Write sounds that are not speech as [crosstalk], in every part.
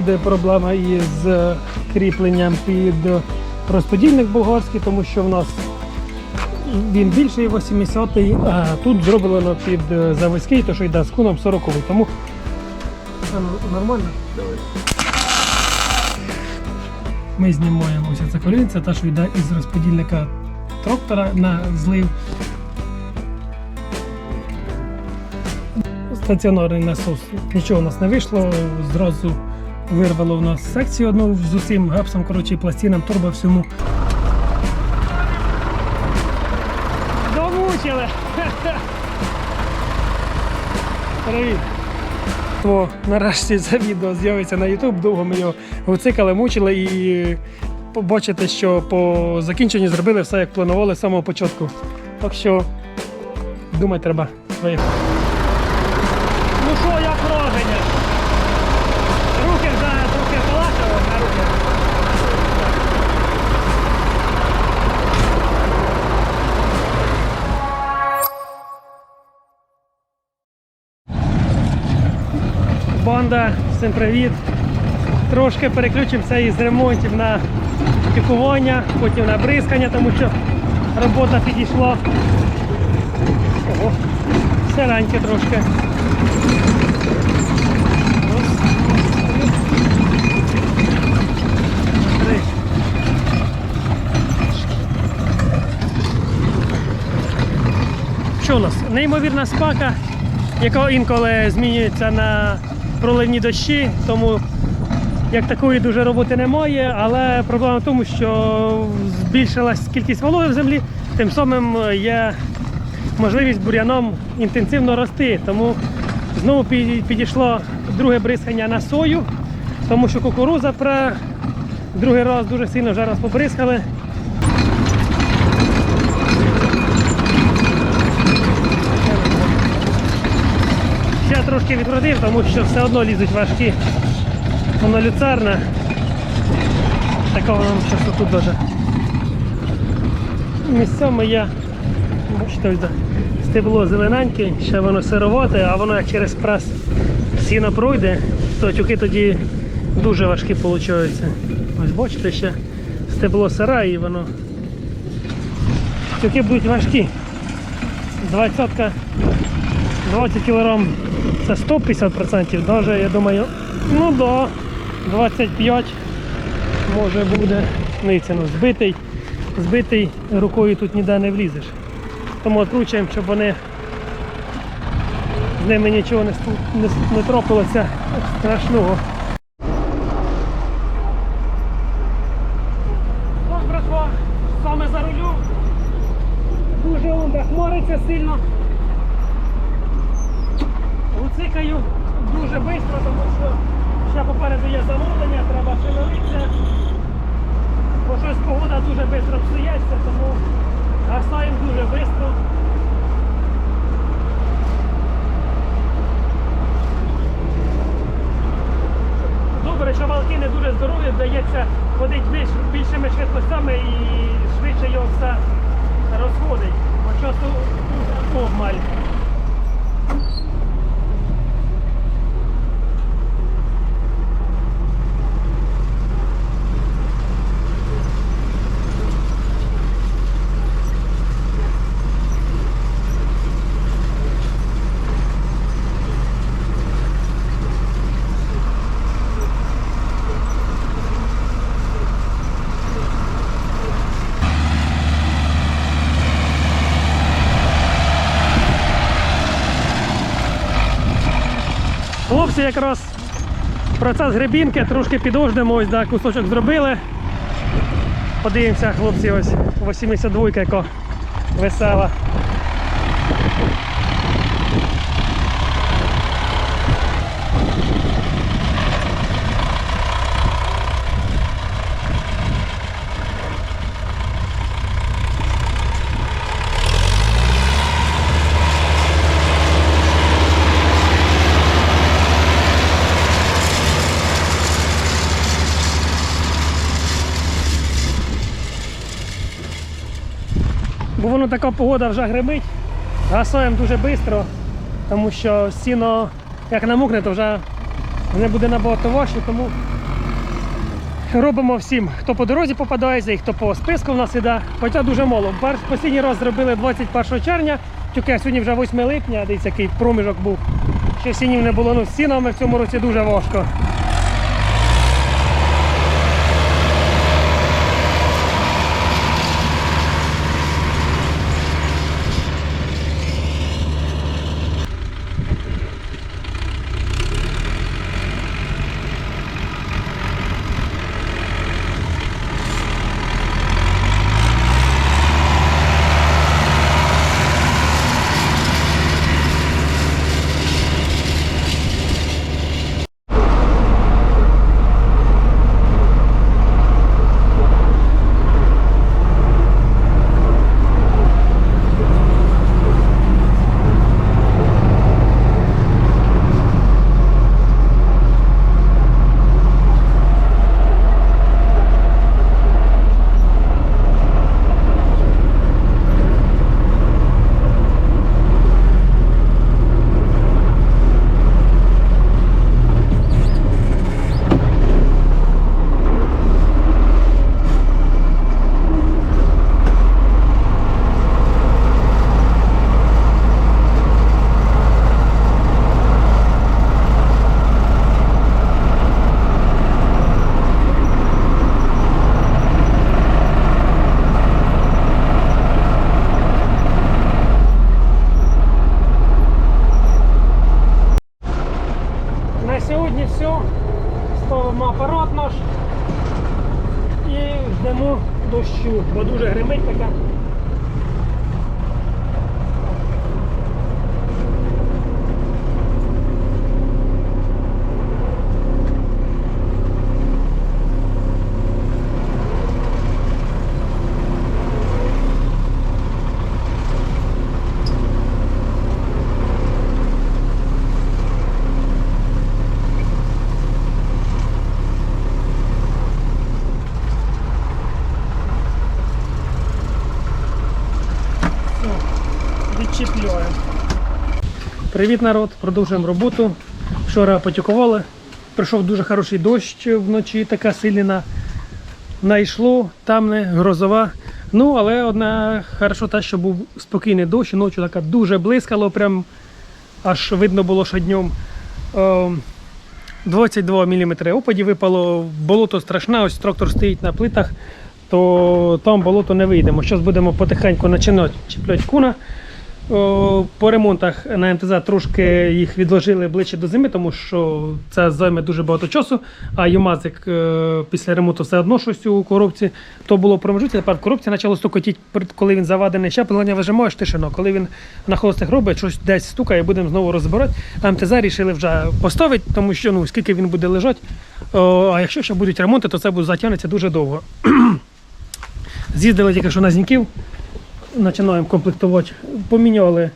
буде проблема із е, кріпленням під розподільник болгарський, тому що в нас він більший 80-й, а тут зроблено під е, заводський, то що йде з куном 40-й. Тому це нормально. Ми знімаємо ось це колінце, та що йде із розподільника трактора на злив. Стаціонарний насос. Нічого у нас не вийшло. Зразу вирвало в нас секцію одну з усім гапсом, коротше, пластинам, турбо всьому. Домучили! Привіт! О, нарешті це відео з'явиться на YouTube. Довго ми його вицикали, мучили і побачите, що по закінченню зробили все, як планували з самого початку. Так що думати треба своїх. Банда, всім привіт. Трошки переключимося із ремонтів на пікування, потім на бризкання, тому що робота підійшла. Ого, сираньке трошки. Що у нас? Неймовірна спака, яка інколи змінюється на проливні дощі, тому як такої дуже роботи немає, але проблема в тому, що збільшилась кількість вологи в землі, тим самим є можливість бур'яном інтенсивно рости. Тому знову підійшло друге бризкання на сою, тому що кукуруза пре другий раз дуже сильно вже раз побризкали. Ще трошки відродив, тому що все одно лізуть важкі. Воно люцерне. Такого нам зараз тут дуже. Місцями є. Бачите, ось стебло зелененьке, ще воно сировате, а воно як через прес сіно пройде, то тюки тоді дуже важкі виходять. Ось бачите, ще стебло сира і воно. Тюки будуть важкі. Двадцятка 20 кг це 150%, даже, я думаю, ну да, 25 може буде. Ну і це ну, збитий, збитий рукою тут ніде не влізеш. Тому відкручуємо, щоб вони з ними нічого не, не, не трапилося страшного. Ось, братва, саме за рулю. Дуже он де хмариться сильно. Гуцикаю дуже швидко, тому що ще попереду є замовлення, треба шевелитися. Бо щось погода дуже швидко псується, тому гасаємо дуже швидко. Добре, що валки не дуже здорові, вдається ходити більш, більшими швидкостями і швидше його все розходить. Бо часто дуже Хлопці якраз процес гребінки, трошки підождемо, ось да, кусочок зробили. Подивимося, хлопці, ось 82 яка весела. Така погода вже гримить. Гасаємо дуже швидко, тому що сіно як намокне, то вже Вони буде набагато важче, тому робимо всім, хто по дорозі попадається і хто по списку в нас іде. Хоча дуже мало. Останній раз зробили 21 червня, тільки сьогодні вже 8 липня, десь який проміжок був. Ще сінів не було. Ну, з сінами в цьому році дуже важко. На сьогодні все. Ставимо апарат наш і ждемо дощу, дуже гримить відчіплюємо. Привіт, народ! Продовжуємо роботу. Вчора потікували. Прийшов дуже хороший дощ вночі, така сильна. Найшло, там не грозова. Ну, але одна хорошо те, що був спокійний дощ, ночі така дуже блискало, прям аж видно було, що днем. Е, 22 мм опадів випало, болото страшне, ось трактор стоїть на плитах, то там болото не вийдемо. Зараз будемо потихеньку починати чіпляти куна. По ремонтах на МТЗ трошки їх відложили ближче до зими, тому що це займе дуже багато часу. А Юмазик е, після ремонту все одно щось у коробці. То було промежуття, тепер коробці почало стукотіти, коли він завадений щеплення, вижимаєш тишину. Коли він на холостих робить, щось десь стукає, будемо знову розбирати. А МТЗ рішили вже поставити, тому що ну, скільки він буде лежати. А якщо ще будуть ремонти, то це буде затягнеться дуже довго. [clears throat] З'їздили тільки що на Зіньків починаємо комплектувати. Поміняли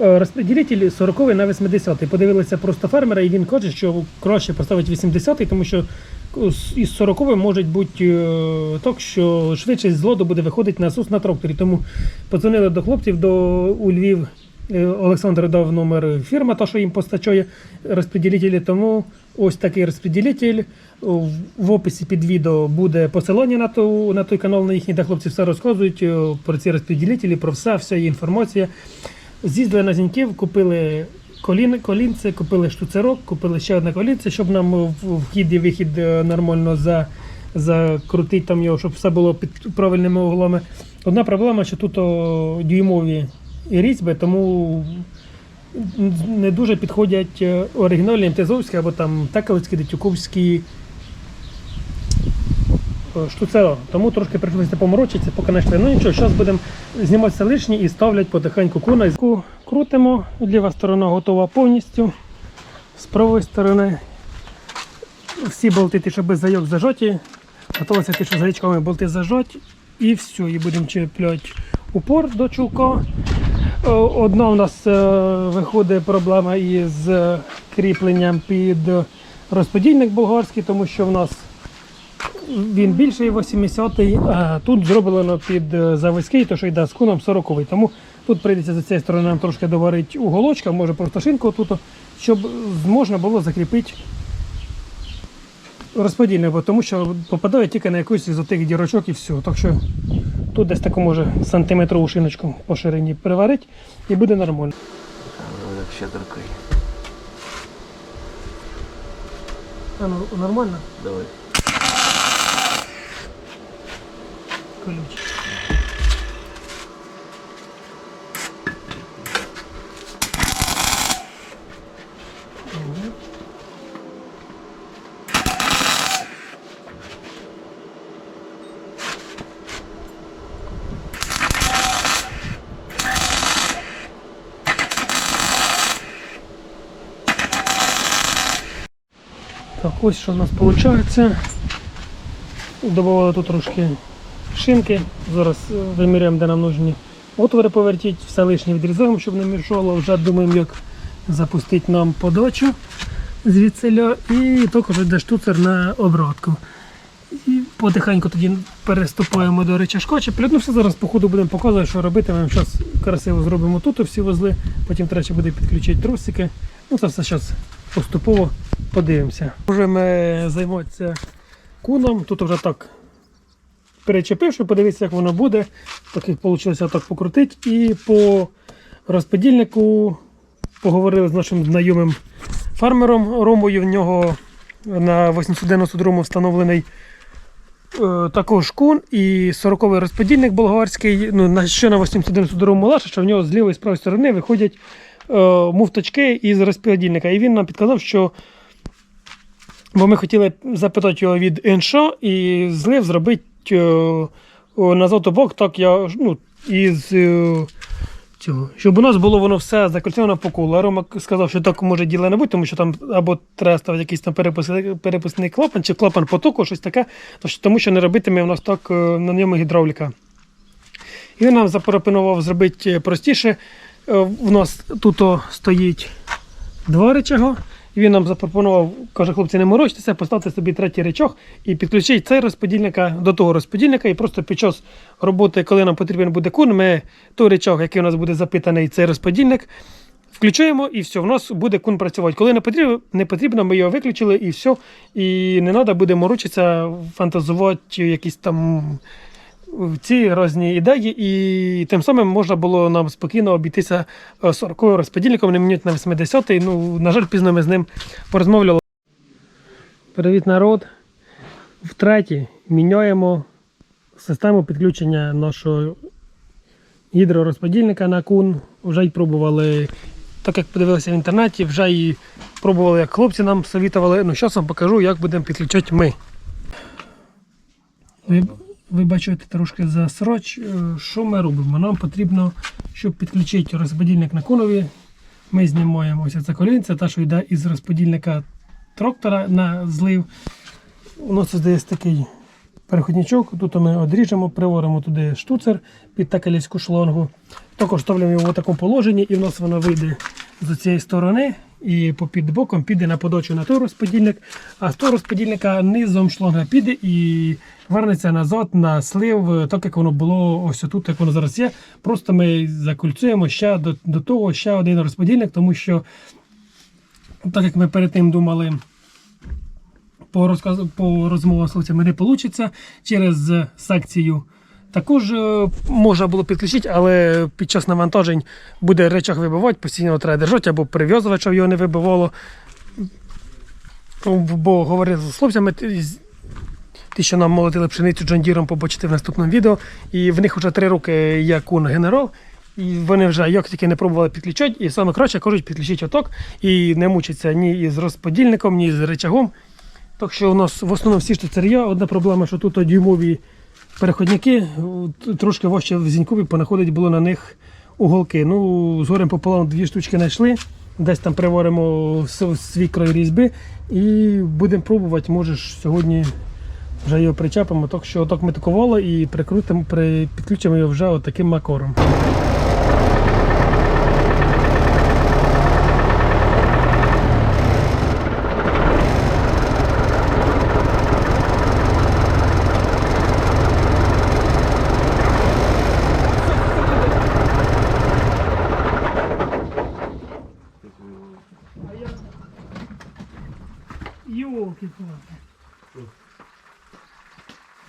е, розподілитель 40 на 80. Подивилися просто фермера, і він каже, що краще поставити 80, тому що із 40 може бути е, так, що швидше з лоду буде виходити насос на тракторі. Тому подзвонили до хлопців до у Львів. Е, Олександр дав номер фірми, та що їм постачає розподілителі. Тому ось такий розподілитель. В- описі під відео буде посилання на, ту, на той канал, на їхній, де хлопці все розказують е, про ці розподілителі, про все, вся є інформація. З'їздили на Зіньків, купили колін, колінце, купили штуцерок, купили ще одне колінце, щоб нам вхід і вихід е, нормально за, закрутити там його, щоб все було під правильними углами. Одна проблема, що тут о, дюймові різьби, тому не дуже підходять е, оригінальні МТЗовські або там Тековські, Дитюковські е, штуцеро. Тому трошки прийшлося поморочитися, поки знайшли. Ну нічого, зараз будемо знімати все лишнє і ставлять потихеньку куна. Ку- Крутимо, ліва сторона готова повністю. З правої сторони всі болти, ті, що без зайок зажаті. Готовиться ті, що з гаячками болти зажаті. І все, і будемо чіпляти упор до чулка. Одна у нас е, виходить проблема із е, кріпленням під розподільник болгарський, тому що в нас він більший 80-й, а тут зроблено під е, заводський, то що йде з куном 40-й. Тому тут прийдеться за цієї сторони нам трошки доварити уголочка, може просто шинку тут, щоб можна було закріпити розподільник, бо тому що попадає тільки на якусь із отих дірочок і все. Так що тут десь таку може сантиметрову шиночку по ширині приварить і буде нормально. Так щедркою. А ну нормально? Давай. Мгм. Так, ось що в нас виходить. Добавили тут трошки шинки. Зараз е, виміряємо, де нам нужні отвори повертіть, все лишнє відрізаємо, щоб не мішало. Вже думаємо, як запустити нам подачу звідсиля. І також йде штуцер на обратку. І потихеньку тоді переступаємо до речашка. Чи ну все зараз по ходу будемо показувати, що робити. Ми зараз красиво зробимо тут всі вузли, потім треба буде підключити трусики. Ну це все зараз поступово подивимося. Можемо займатися куном. Тут вже так перечепив, щоб подивитися, як воно буде. Так як вийшло так покрутити. І по розподільнику поговорили з нашим знайомим фермером Ромою. В нього на 892 встановлений е, також кун і 40-й розподільник болгарський. Ну, на що на 892 лаша, що в нього з лівої і з правої сторони виходять е, муфточки із розподільника. І він нам підказав, що Бо ми хотіли запитати його від іншо і злив зробити на зотобок, так я ну, із е, цього. Щоб у нас було воно все закольцовано по колу. А Рома сказав, що так може діла не бути, тому що там або треба ставити якийсь там перепуск- перепускний клапан, чи клапан потоку, щось таке, тому що не робитиме у нас так е, на ньому гідравліка. І він нам запропонував зробити простіше. Е, У нас тут стоїть два речага. І він нам запропонував, каже, хлопці, не морочтеся, поставте собі третій речах і підключіть цей розподільника до того розподільника. І просто під час роботи, коли нам потрібен буде кун, ми той речах, який у нас буде запитаний, цей розподільник, включаємо і все, в нас буде кун працювати. Коли не потрібно, не потрібно, ми його виключили і все. І не треба буде морочитися, фантазувати якісь там ці різні ідеї, і тим самим можна було нам спокійно обійтися 40 розподільником, не міняти на 80-й. Ну, на жаль, пізно ми з ним порозмовляли. Привіт, народ. Втретє міняємо систему підключення нашого гідророзподільника на кун. Вже й пробували, так як подивилися в інтернеті, вже і пробували, як хлопці нам совітували. Ну, зараз вам покажу, як будемо підключати ми. Ви, ви трошки за сроч. Е, Що ми робимо? Нам потрібно, щоб підключити розподільник на конові, ми знімаємо ось це колінце, та що йде із розподільника трактора на злив. У нас здається такий переходничок. Тут ми одріжемо, приворимо туди штуцер під такелівську шлангу. Також ставимо його в такому положенні, і в нас воно вийде з цієї сторони. І по під боком піде на подачу на той розподільник, а з того розподільника низом шланга піде і вернеться назад на слив, так як воно було ось тут, як воно зараз є. Просто ми закульцюємо ще до, до того ще один розподільник, тому що, так як ми перед тим думали, по, розказ... по розмовам з хлопцями не вийде через секцію. Також е, можна було підключити, але під час навантажень буде речах вибивати, постійно треба держати або прив'язувати, щоб його не вибивало. Бо говорив з хлопцями, ті, що нам молотили пшеницю джондіром, побачите в наступному відео. І в них вже три роки є кун генерал. І вони вже як тільки не пробували підключати, і саме краще кажуть, підключіть оток і не мучиться ні із розподільником, ні з речагом. Так що у нас в основному всі штуцер'я. Одна проблема, що тут дюймові переходники, трошки важче в зінькові понаходить було на них уголки. Ну, з горем пополам дві штучки знайшли. Десь там приваримо свій край різьби і будемо пробувати. може сьогодні вже його причепимо. Так що отак ми такували і прикрутимо, при, підключимо його вже отаким макором.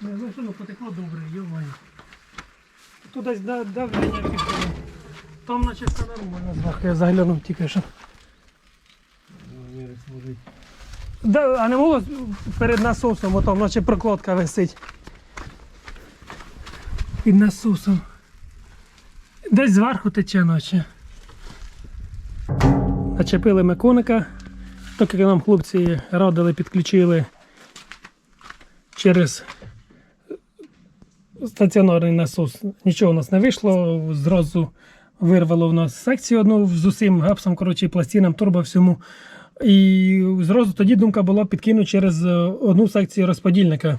Не знаю, що ну потекло добре, йомаю. Тут десь да- давлення пішло. Там наче все нормально зверху, я заглянув тільки що. Да, а не було перед насосом, отам, наче прокладка висить. Під насосом. Десь зверху тече наче. Начепили ми коника. Так як нам хлопці радили, підключили через стаціонарний насос. Нічого у нас не вийшло. Зразу вирвало в нас секцію одну з усім гапсом, коротше, пластинам, турбо всьому. І зразу тоді думка була підкинути через е, одну секцію розподільника.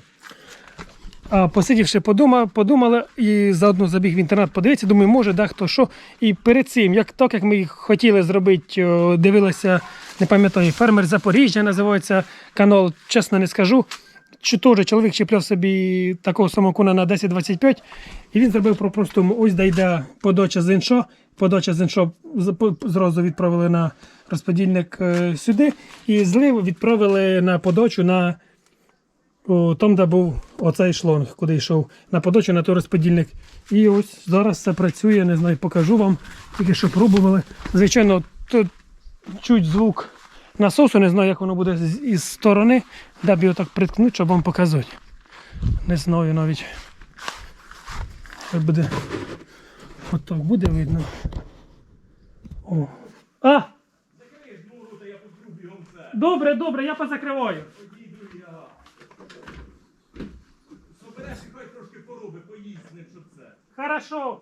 А посидівши, подумав, подумали і заодно забіг в інтернет, подивитися, думаю, може, дехто що. І перед цим, як так як ми хотіли зробити, о, дивилися, не пам'ятаю, фермер Запоріжжя називається канал, чесно не скажу. Чи теж чоловік чіпляв собі такого самого куна на 10-25, і він зробив про простому ось де йде подача з іншо. Подача з іншо з- по- зразу відправили на розподільник е, сюди, і злив відправили на подачу на о, там, де був оцей шлонг, куди йшов на подачу на той розподільник. І ось зараз це працює, не знаю, покажу вам, тільки що пробували. Звичайно, тут чуть звук насосу, не знаю, як воно буде із сторони, де б його так приткнути, щоб вам показати. Не знаю навіть. Як буде. Отак буде видно. О. А! Добре, добре, я позакриваю. Собереш і хай трошки пороби, поїсть це. Хорошо.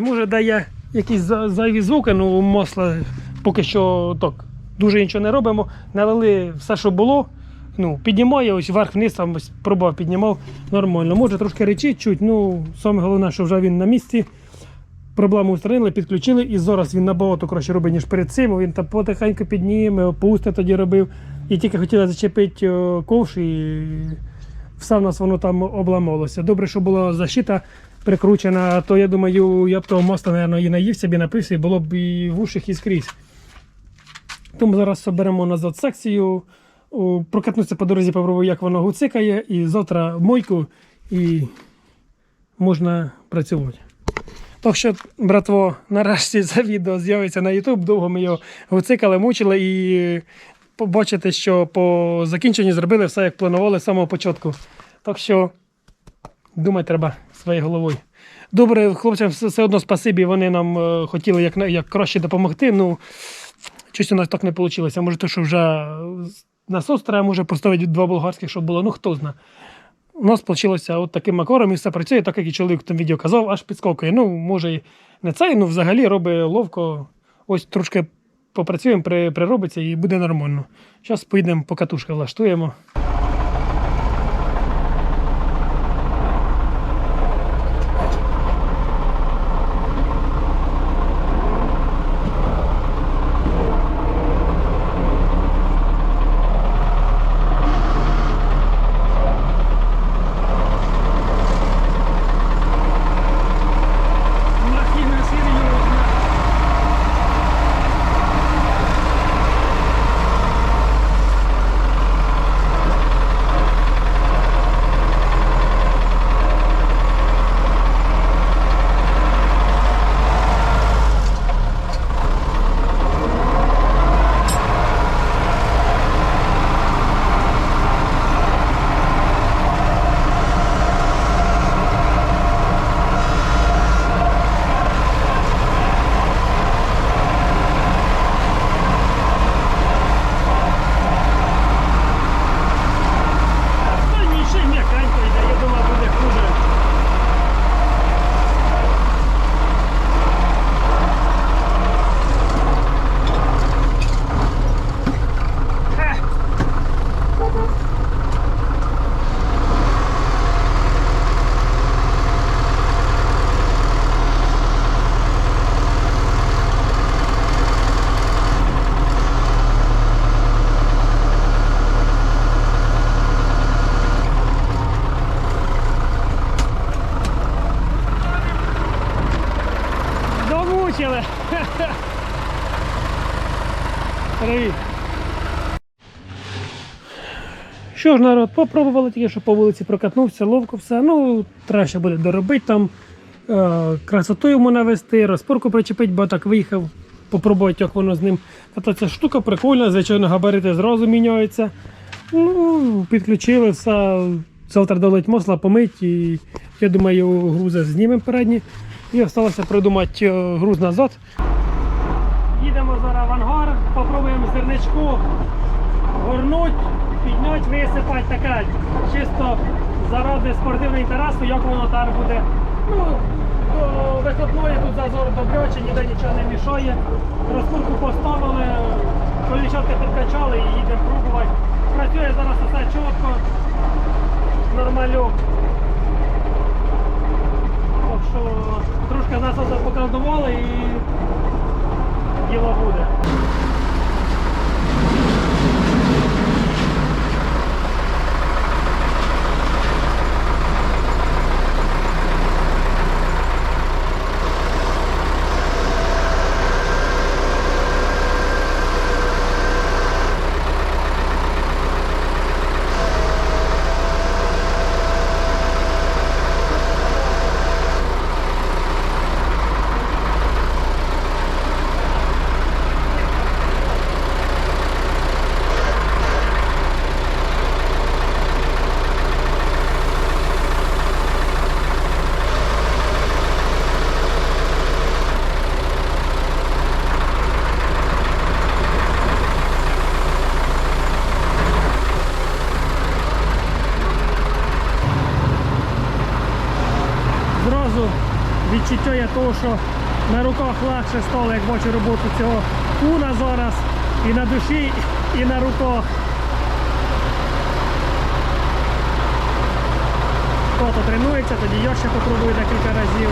Може дає якісь зайві звуки, ну масло поки що так. Дуже нічого не робимо. Налили все, що було. Ну, піднімає, ось вверх-вниз, там ось пробував, піднімав нормально. Може трошки речить чуть, ну саме головне, що вже він на місці. Проблему устранили, підключили, і зараз він набагато краще робить, ніж перед цим. Він там потихеньку підніме, опусти тоді робив. І тільки хотіли зачепити ковш, і все в нас воно там обламалося. Добре, що була защита прикручена, то я думаю, я б того моста, мабуть, і наївся б і напився, і було б і в ушах, і скрізь. Тому зараз соберемо назад секцію, прокатнуся по дорозі, попробую, як воно гуцикає, і завтра мойку, і можна працювати. Так що, братво, нарешті це відео з'явиться на YouTube. Довго ми його гуцикали, мучили і побачите, що по закінченні зробили все, як планували з самого початку. Так що думати треба своєю головою. Добре, хлопцям все одно спасибі, вони нам е, хотіли як, як краще допомогти. Ну, щось у нас так не вийшло. Може, то, що вже насос треба може поставити два болгарських, щоб було, ну хто знає. У нас вийшло от таким макором і все працює, так як і чоловік тому відео казав, аж підскокує. Ну, може, і не цей, ну взагалі робить ловко. Ось трошки попрацюємо, при, приробиться і буде нормально. Зараз поїдемо по катушки влаштуємо. Привіт! Що ж, народ, попробували тільки, що по вулиці прокатнувся, ловко все. Ну, краще буде доробити там, е, красоту йому навести, розпорку причепити, бо так виїхав, попробувати, як воно з ним. Та ця штука прикольна, звичайно, габарити зразу міняються. Ну, Підключили все, завтра долить мосла, помить і я думаю, грузи знімемо передні. І залишилося придумати е, груз назад. Їдемо зараз в ангар попробуємо зерничку горнуть, піднять, висипати таке чисто заради спортивного інтересу, як воно там буде. Ну, до тут зазор добряче, ніде нічого не мішає. Розкурку поставили, колічатки підкачали і їдемо пробувати. Працює зараз все чітко, нормальок. Так що трошки насоса поколдували і діло буде. Зразу відчуття є того, що на руках легше стало, як бачу роботу цього куна зараз. І на душі, і на руках. Хто-то тренується, тоді я ще попробую декілька разів.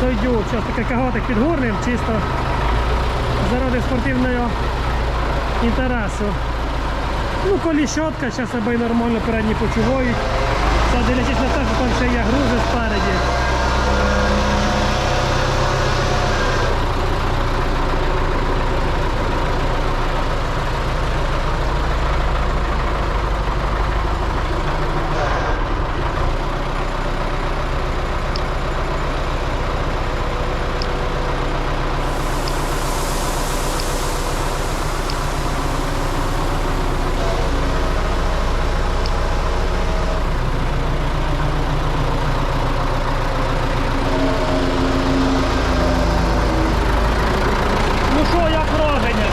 Сойдю, зараз таке каготик підгорнем, чисто заради спортивного інтересу. Ну, коліщотка, зараз себе нормально передні почувають. Та дивлячись на те, що там ще є грузи спереді. Ну що, як враження?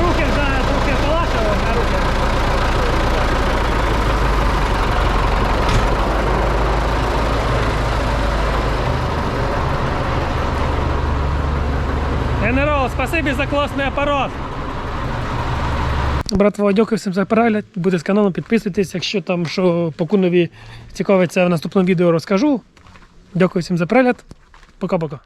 Руки вже трохи полегшили на руки. Генерал, спасибі за класний апарат. Братво, дякую всім за перегляд. Буде з каналом, підписуйтесь. Якщо там що по кунові цікавиться в наступному відео, розкажу. Дякую всім за перегляд. Пока-пока.